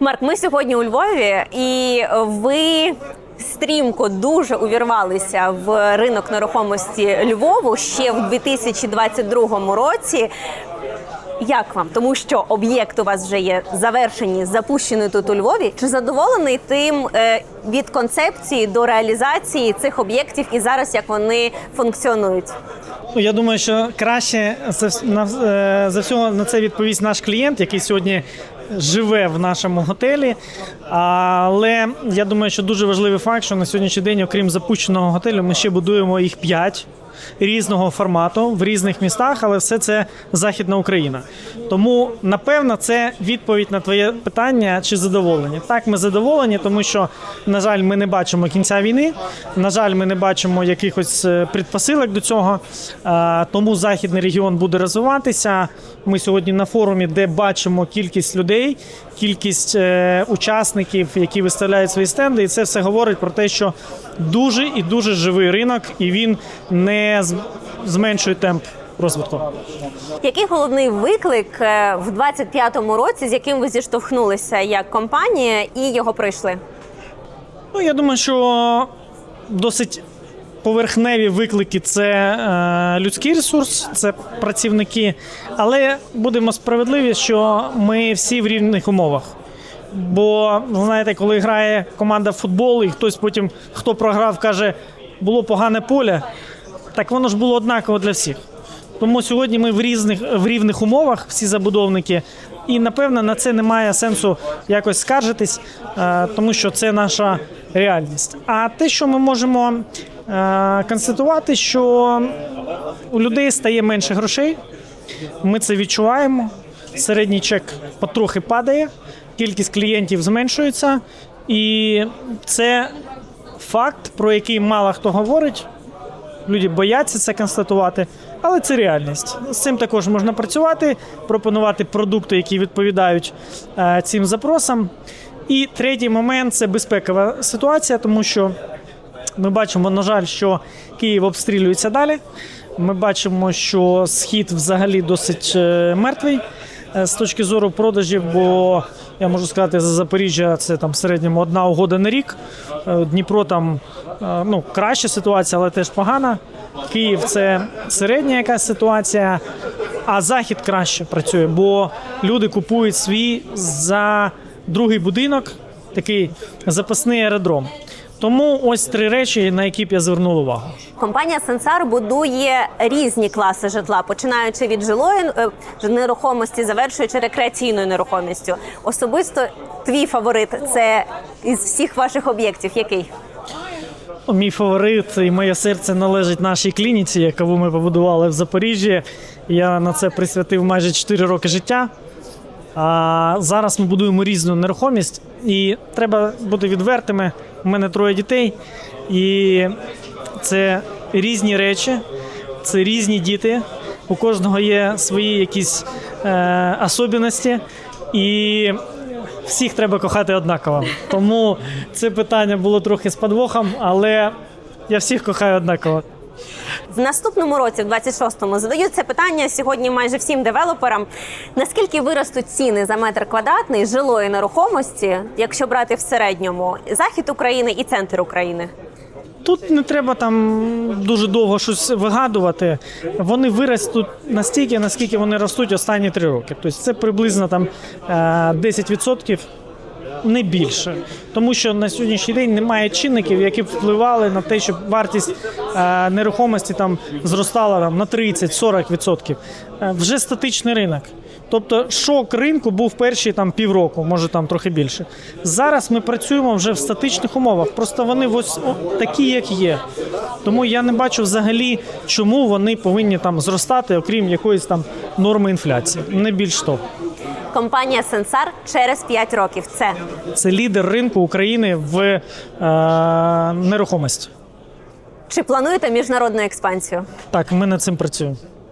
Марк, ми сьогодні у Львові, і ви стрімко дуже увірвалися в ринок нерухомості Львову ще в 2022 році. Як вам? Тому що об'єкт у вас вже є завершені, запущений тут у Львові. Чи задоволений тим е, від концепції до реалізації цих об'єктів і зараз як вони функціонують? Ну, я думаю, що краще е, за всього на це відповість наш клієнт, який сьогодні живе в нашому готелі. Але я думаю, що дуже важливий факт, що на сьогоднішній день, окрім запущеного готелю, ми ще будуємо їх п'ять. Різного формату в різних містах, але все це Західна Україна. Тому, напевно, це відповідь на твоє питання, чи задоволені. Так, ми задоволені, тому що, на жаль, ми не бачимо кінця війни. На жаль, ми не бачимо якихось е, предпосилок до цього. Тому західний регіон буде розвиватися. Ми сьогодні на форумі, де бачимо кількість людей, кількість е, учасників, які виставляють свої стенди, і це все говорить про те, що дуже і дуже живий ринок, і він не зменшує темп розвитку. Який головний виклик е, в 25-му році, з яким ви зіштовхнулися як компанія, і його пройшли? Ну, я думаю, що досить поверхневі виклики це е, людський ресурс, це працівники. Але будемо справедливі, що ми всі в рівних умовах. Бо знаєте, коли грає команда в футбол, і хтось потім, хто програв, каже, було погане поле, так воно ж було однаково для всіх. Тому сьогодні ми в різних в рівних умовах, всі забудовники, і напевно на це немає сенсу якось скаржитись, е, тому що це наша реальність. А те, що ми можемо е, констатувати, що у людей стає менше грошей, ми це відчуваємо. Середній чек потрохи падає, кількість клієнтів зменшується, і це факт, про який мало хто говорить. Люди бояться це констатувати, але це реальність. З цим також можна працювати, пропонувати продукти, які відповідають е, цим запросам. І третій момент це безпекова ситуація, тому що ми бачимо, на жаль, що Київ обстрілюється далі. Ми бачимо, що схід взагалі досить е, мертвий з точки зору продажів, бо я можу сказати, за Запоріжжя це там в середньому одна угода на рік. Е, Дніпро там е, ну, краща ситуація, але теж погана. Київ це середня якась ситуація, а захід краще працює, бо люди купують свій за другий будинок, такий запасний аеродром. Тому ось три речі, на які б я звернув увагу. Компанія Сенсар будує різні класи житла, починаючи від жилої е, нерухомості, завершуючи рекреаційною нерухомістю. Особисто твій фаворит це із всіх ваших об'єктів. Який? Мій фаворит і моє серце належить нашій клініці, яку ми побудували в Запоріжжі. Я на це присвятив майже 4 роки життя. А зараз ми будуємо різну нерухомість, і треба бути відвертими. У мене троє дітей, і це різні речі, це різні діти. У кожного є свої якісь е, особливості, і всіх треба кохати однаково. Тому це питання було трохи з подвохом, але я всіх кохаю однаково. В наступному році, в 26-му, задають це питання сьогодні майже всім девелоперам. Наскільки виростуть ціни за метр квадратний жилої нерухомості, якщо брати в середньому захід України і центр України? Тут не треба там дуже довго щось вигадувати. Вони виростуть настільки, наскільки вони ростуть останні три роки. Тобто це приблизно там е, 10%. Не більше, тому що на сьогоднішній день немає чинників, які б впливали на те, щоб вартість е, нерухомості там зростала там на 30-40%. Е, вже статичний ринок. Тобто шок ринку був перші там півроку, може там трохи більше. Зараз ми працюємо вже в статичних умовах. Просто вони ось такі, як є. Тому я не бачу взагалі, чому вони повинні там зростати, окрім якоїсь там норми інфляції. Не більш того. Компанія Сенсар через 5 років. Це Це лідер ринку України в е, нерухомості. чи плануєте міжнародну експансію? Так, ми над цим працюємо.